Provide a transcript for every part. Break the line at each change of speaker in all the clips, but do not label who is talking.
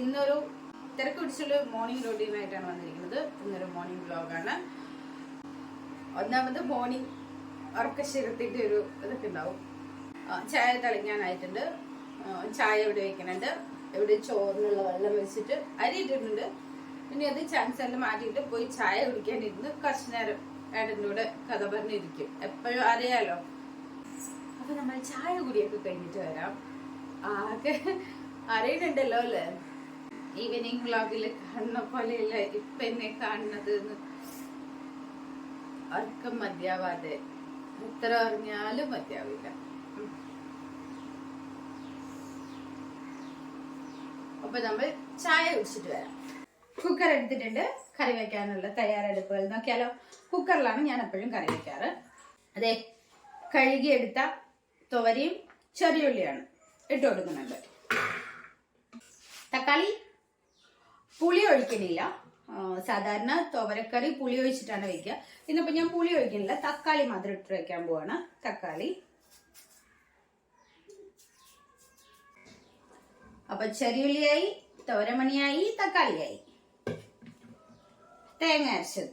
ഇന്നൊരു തിരക്ക് പിടിച്ചുള്ള മോർണിംഗ് റൊട്ടീനായിട്ടാണ് വന്നിരിക്കുന്നത്. ഇന്നൊരു മോർണിംഗ് വ്ലോഗാണ് ഒന്നാമത് മോർണിംഗ് ഉറക്കശീലത്തിന്റെ ഒരു ഇതൊക്കെ ഉണ്ടാവും. ചായ തെളിഞ്ഞാനായിട്ടുണ്ട് ചായ ഇവിടെ വെക്കുന്നുണ്ട്. ഇവിടെ ചോറിനുള്ള വെള്ളം വെച്ചിട്ട് അരി ഇട്ടിട്ടുണ്ട്. പിന്നെ അത് ചാൻസ് എല്ലാം മാറ്റിയിട്ട് പോയി ചായ കുടിക്കാനിരുന്ന് കുറച്ചു നേരം ഏട്ടന്റെ കഥ പറഞ്ഞിരിക്കും. എപ്പോഴും അറിയാലോ? അപ്പൊ നമ്മൾ ചായ കുടിയൊക്കെ കഴിഞ്ഞിട്ട് വരാം. ആകെ അറിയുന്നുണ്ടല്ലോ അല്ലേ? ഈവനിങ് വ്ളോഗിൽ കാണുന്ന പോലെയല്ല ഇപ്പൊ എന്നെ കാണുന്നത് ആർക്കും മതിയാവാതെ. എത്ര അറിഞ്ഞാലും മതിയാവില്ല. അപ്പൊ നമ്മൾ ചായ കുടിച്ചിട്ട് വരാം. കുക്കർ എടുത്തിട്ടുണ്ട്. കറി വെക്കാനുള്ള തയ്യാറെടുപ്പുകൾ നോക്കിയാലോ. കുക്കറിലാണ് ഞാൻ എപ്പോഴും കറി വെക്കാറ്. അതെ കഴുകിയെടുത്ത തുവരയും ചെറിയുള്ളിയാണ് ഇട്ട് കൊടുക്കുന്നുണ്ട്. തക്കാളി പുളി ഒഴിക്കുന്നില്ല സാധാരണ തുവരക്കറി പുളി ഒഴിച്ചിട്ടാണ് വെക്കുക. ഇന്നിപ്പോൾ ഞാൻ പുളി ഒഴിക്കുന്നില്ല തക്കാളി മാത്രം ഇട്ട് വെക്കാൻ പോവാണ്. തക്കാളി. അപ്പൊ ചെറിയുള്ളിയായി തോരമണിയായി തക്കാളിയായി. തേങ്ങ അരച്ചത്.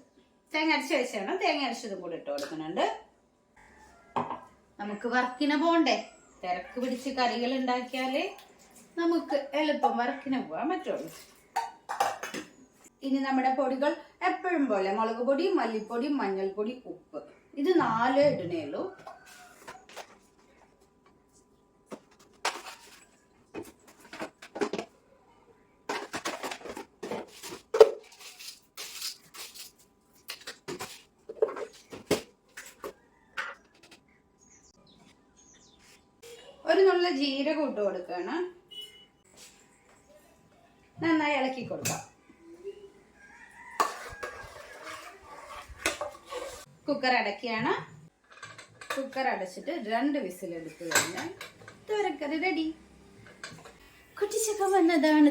തേങ്ങ അരച്ച് വെച്ചാണ് തേങ്ങ അരച്ചതും കൂടി ഇട്ട് കൊടുക്കുന്നുണ്ട്. നമുക്ക് വർക്കിന് പോണ്ടേ? തിരക്ക് പിടിച്ച് കറികൾ ഉണ്ടാക്കിയാലേ നമുക്ക് എളുപ്പം വർക്കിന് പോകാൻ പറ്റുള്ളൂ. ഇനി നമ്മുടെ പൊടികൾ എപ്പോഴും പോലെ മുളക് പൊടി മല്ലിപ്പൊടി മഞ്ഞൾപ്പൊടി ഉപ്പ്. ഇത് നാല് ഇടണേ ഉള്ളൂ. ഒരു നുള്ള ജീരകം ഇട്ട് നന്നായി ഇളക്കി കൊടുക്കാം. കുക്കർ അടയ്ക്കുകയാണ് കുക്കർ അടച്ചിട്ട് രണ്ട് വിസിൽ എടുക്കുകയാണ് തോരക്കറി റെഡി കുട്ടിച്ചൊക്കെ വന്നതാണ്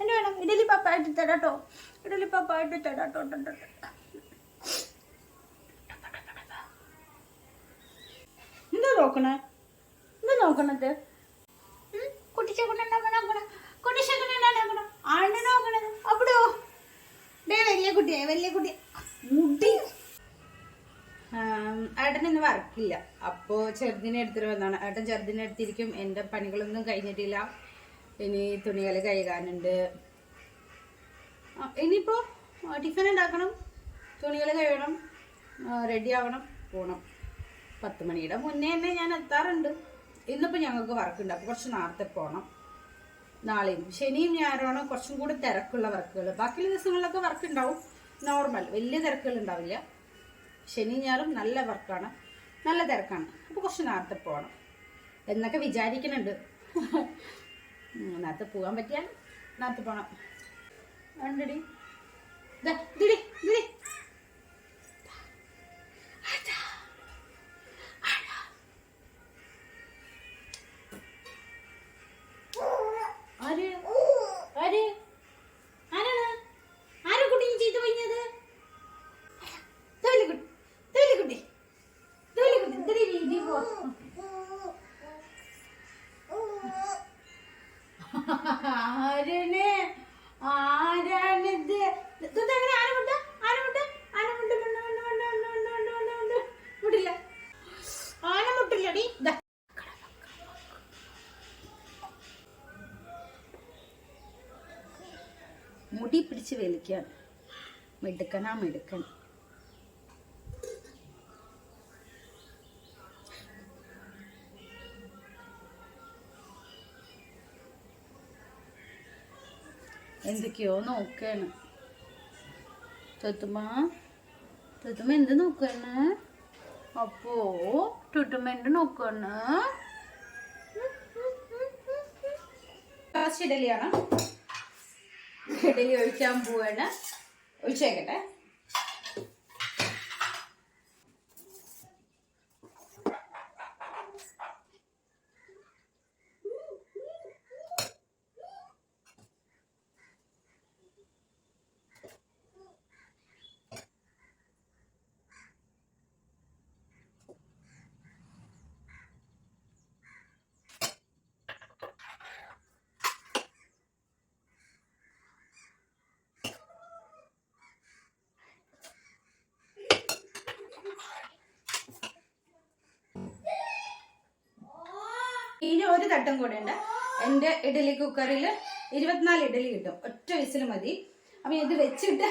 എന്നെ വേണം ഇഡലി പപ്പ തരാട്ടോ ഇഡലി പപ്പ തരാട്ടോ എന്താ നോക്കണ എന്താ നോക്കണത് കുട്ടിച്ചക്കുണ്ടാക്കണ കുട്ടിച്ചക്കുണ്ടാക്കണ ആണ് നോക്കണത് അവിടെയോ ഡേ വലിയ കുട്ടിയെ വലിയ കുട്ടി മുടി. ഏട്ടൻ ഇന്ന് വർക്കില്ല. അപ്പോൾ ചെറുതിനെ എടുത്തിട്ട് വന്നാണ് ഏട്ടൻ ചെറുതിനെ എടുത്തിരിക്കും. എന്റെ പണികളൊന്നും കഴിഞ്ഞിട്ടില്ല. ഇനി തുണികൾ കഴുകാനുണ്ട്. ഇനിയിപ്പോൾ ടിഫിൻ ഉണ്ടാക്കണം. തുണികൾ കഴുകണം. റെഡി ആവണം. പോകണം പത്ത് മണിയുടെ മുന്നേ തന്നെ ഞാൻ എത്താറുണ്ട്. ഇന്നിപ്പോൾ ഞങ്ങൾക്ക് വർക്കുണ്ട് അപ്പോൾ കുറച്ച് നേരത്തെ പോകണം നാളെയും. ശനിയും ഞായറാണ് കുറച്ചും കൂടി തിരക്കുള്ള വർക്കുകൾ. ബാക്കിയുള്ള ദിവസങ്ങളിലൊക്കെ വർക്ക് ഉണ്ടാവും. നോർമൽ വലിയ തിരക്കുകൾ ഉണ്ടാവില്ല. ശനി ഞായറും നല്ല വർക്കാണ്. നല്ല തിരക്കാണ്. അപ്പോൾ കുറച്ച് നേരത്തെ പോകണം എന്നൊക്കെ വിചാരിക്കുന്നുണ്ട്. നേരത്തെ പോകാൻ പറ്റിയാൽ നേരത്തെ പോകണം ഉണ്ടടി ദാ, ഇതിടി, മുടി പിടിച്ച് വലിക്കുകയാണ്. മിടുക്കനാ മിടുക്കൻ എന്തൊക്കെയോ നോക്കാണ് തൊത്തുമ്മ തൊത്തുമ്മ എന്ത് നോക്കാണ് അപ്പോ ടുട്ടുമ്മ എന്ത് നോക്കാണ് ലാസ്റ്റ് ഇഡലി ഒഴിക്കാൻ പോവാണ്. ഒഴിച്ചേക്കട്ടെ. ഇനി ഒരു തട്ടും കൂടെ ഉണ്ട്. എന്റെ ഇഡലി കുക്കറിൽ ഇരുപത്തിനാല് ഇഡലി കിട്ടും. ഒറ്റ വിസിൽ മതി. അപ്പം ഇത് വെച്ചിട്ട്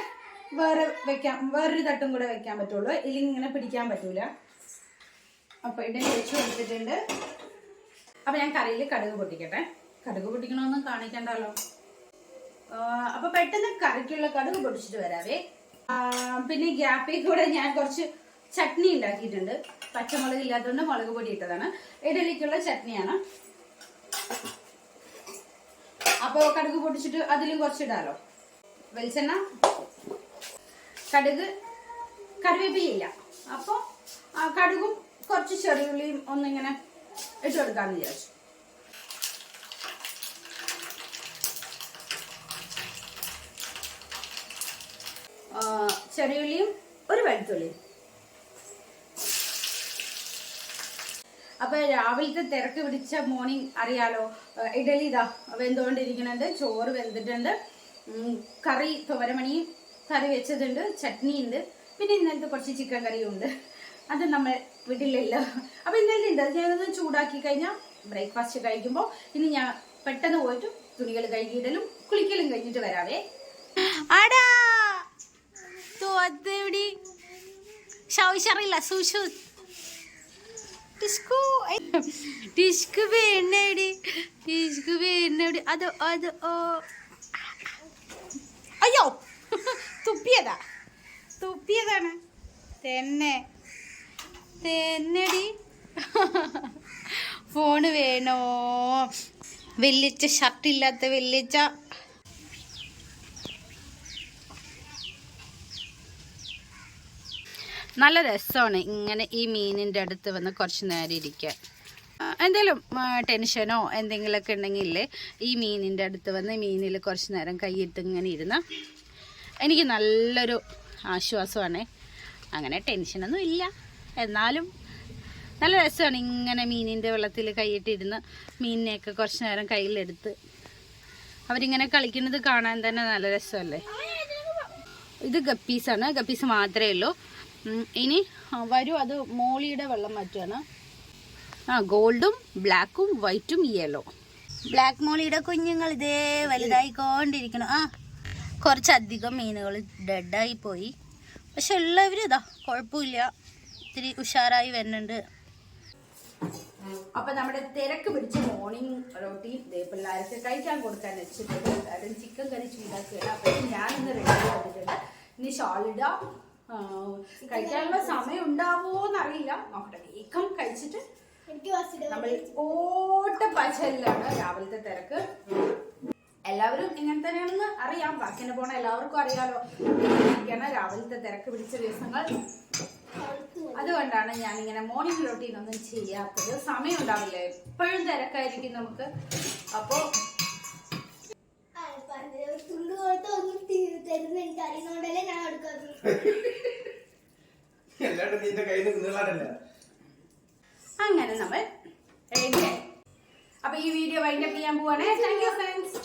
വേറെ വെക്കാം. വേറൊരു തട്ടും കൂടെ വെക്കാൻ പറ്റുള്ളൂ. ഇല്ലെങ്കിൽ ഇങ്ങനെ പിടിക്കാൻ പറ്റൂല. അപ്പോൾ ഇഡലി വെച്ച് കൊടുത്തിട്ടുണ്ട്. അപ്പം ഞാൻ കറിയിൽ കടുക് പൊട്ടിക്കട്ടെ. കടുക് പൊട്ടിക്കണമെന്ന് കാണിക്കണ്ടല്ലോ. ആ, അപ്പൊ പെട്ടെന്ന് കറിക്കുള്ള കടുക് പൊട്ടിച്ചിട്ട് വരാവേ. പിന്നെ ഗ്യാപ്പിൽ കൂടെ ഞാൻ കുറച്ച് ചട്നി ഉണ്ടാക്കിയിട്ടുണ്ട്. പച്ചമുളക് ഇല്ലാത്തതുകൊണ്ട് മുളക് പൊടി ഇട്ടതാണ്. ഇഡലിക്കുള്ള ചട്നിയാണ്. അപ്പൊ കടുക് പൊടിച്ചിട്ട് അതിലും കുറച്ചിടാലോ. വെളിച്ചെണ്ണ കടുക് കറിവേപ്പിയില്ല അപ്പോൾ കടുകും കുറച്ച് ചെറിയുള്ളിയും ഒന്നിങ്ങനെ ഇട്ട് കൊടുക്കാമെന്ന് വിചാരിച്ചു. ചെറിയുള്ളിയും ഒരു വെളുത്തുള്ളിയും. അപ്പൊ രാവിലത്തെ തിരക്ക് പിടിച്ച മോർണിംഗ് അറിയാലോ. ഇഡലി ഇതാ വെന്തുകൊണ്ടിരിക്കുന്നുണ്ട് ചോറ് വെന്തിട്ടുണ്ട്. കറി തോരമണി കറി വെച്ചതുണ്ട്. ചട്നി ഉണ്ട്. പിന്നെ ഇന്നലത്തെ കുറച്ച് ചിക്കൻ കറിയും ഉണ്ട്. അത് നമ്മൾ വീട്ടിലല്ലോ. അപ്പൊ ഇന്നലെ ഉണ്ട്. ഞാനത് ചൂടാക്കി കഴിഞ്ഞാൽ ബ്രേക്ക്ഫാസ്റ്റ് കഴിക്കുമ്പോൾ ഇനി ഞാൻ പെട്ടെന്ന് പോയിട്ട് തുണികൾ കഴുകിയിടലും കുളിക്കലും കഴിഞ്ഞിട്ട് വരാവേ. ആടാ. തോത്തെവിടെ ഷൗഷറില്ല സുഷു. ടിസ്കു ടിസ്കു വേണടി. ടിസ്കു വേണടി. അത് അത് ഓ. അയ്യോ. തുപ്പിയതാ. തുപ്പിയതാണ്. തന്നെ. തെന്നടി. ഫോണ് വേണോ? വെള്ളിച്ച ഷർട്ടില്ലാത്ത വെള്ളിച്ച നല്ല രസമാണ് ഇങ്ങനെ ഈ മീനിന്റെ അടുത്ത് വന്ന് കുറച്ച് നേരം ഇരിക്കാൻ. എന്തെങ്കിലും ടെൻഷനോ എന്തെങ്കിലുമൊക്കെ ഉണ്ടെങ്കിൽ ഈ മീനിന്റെ അടുത്ത് വന്ന് മീനിൽ കുറച്ച് നേരം കൈയിട്ട് ഇങ്ങനെ ഇരുന്ന് എനിക്ക് നല്ലൊരു ആശ്വാസമാണ്. അങ്ങനെ ടെൻഷനൊന്നും ഇല്ല. എന്നാലും നല്ല രസമാണ് ഇങ്ങനെ മീനിന്റെ വെള്ളത്തിൽ കൈയിട്ടിരുന്ന് മീനിനെയൊക്കെ കുറച്ച് നേരം കയ്യിലെടുത്ത് അവരിങ്ങനെ കളിക്കുന്നത് കാണാൻ തന്നെ നല്ല രസമല്ലേ? ഇത് ഗപ്പീസാണ്. ഗപ്പീസ് മാത്രമേ ഉള്ളൂ. ഇനി വരും അത് മോളിയുടെ വെള്ളം മാറ്റുകയാണ് ആ ഗോൾഡും ബ്ലാക്കും വൈറ്റും യെല്ലോ. ബ്ലാക്ക് മോളിയുടെ കുഞ്ഞുങ്ങൾ ഇതേ വലുതായിക്കൊണ്ടിരിക്കണം ആ കുറച്ചധികം മീനുകൾ ഡെഡായി പോയി പക്ഷെ ഉള്ളവർ ഇതാ കുഴപ്പമില്ല. ഇത്തിരി ഉഷാറായി വരുന്നുണ്ട്. അപ്പൊ നമ്മുടെ തിരക്ക് പിടിച്ച മോർണിംഗ് റോട്ടി ദേ പിള്ളേർക്ക് കഴിക്കാൻ കൊടുക്കാൻ വെച്ചിട്ടുണ്ട്. അതും ചിക്കൻ കറി ചൂടാക്കുകയാണ്. അപ്പൊ ഞാൻ ഇന്ന് റെഡി ആക്കിയിട്ടുണ്ട് ഇനി ഷാളിടാം ആ, കഴിക്കാനുള്ള സമയം ഉണ്ടാവോന്ന് അറിയില്ല നോക്കട്ടെ വേഗം കഴിച്ചിട്ട് നമ്മൾ ഓട്ട പച്ചല്ലാണ് രാവിലത്തെ തിരക്ക്. എല്ലാവരും ഇങ്ങനെ തന്നെയാണെന്ന് അറിയാം. വർക്കിന് പോണ എല്ലാവർക്കും അറിയാലോ. ഇരിക്കണം രാവിലത്തെ തിരക്ക് പിടിച്ച ദിവസങ്ങൾ. അതുകൊണ്ടാണ് ഞാൻ ഇങ്ങനെ മോർണിംഗ് റൊട്ടീൻ ഒന്നും ചെയ്യാത്തത്. സമയം ഉണ്ടാവില്ല എപ്പോഴും തിരക്കായിരിക്കും നമുക്ക്. അപ്പോ
തുണ്ട് കൊടുത്ത് ഒന്നും തരുന്ന എനിക്ക് അറിയുന്നോണ്ടല്ലേ ഞാൻ എടുക്കാത്തത്.
കയ്യിൽ
അങ്ങനെ നമ്മൾ. അപ്പൊ ഈ വീഡിയോ വൈൻഡപ്പ് ചെയ്യാൻ പോവാണേ. Thank you friends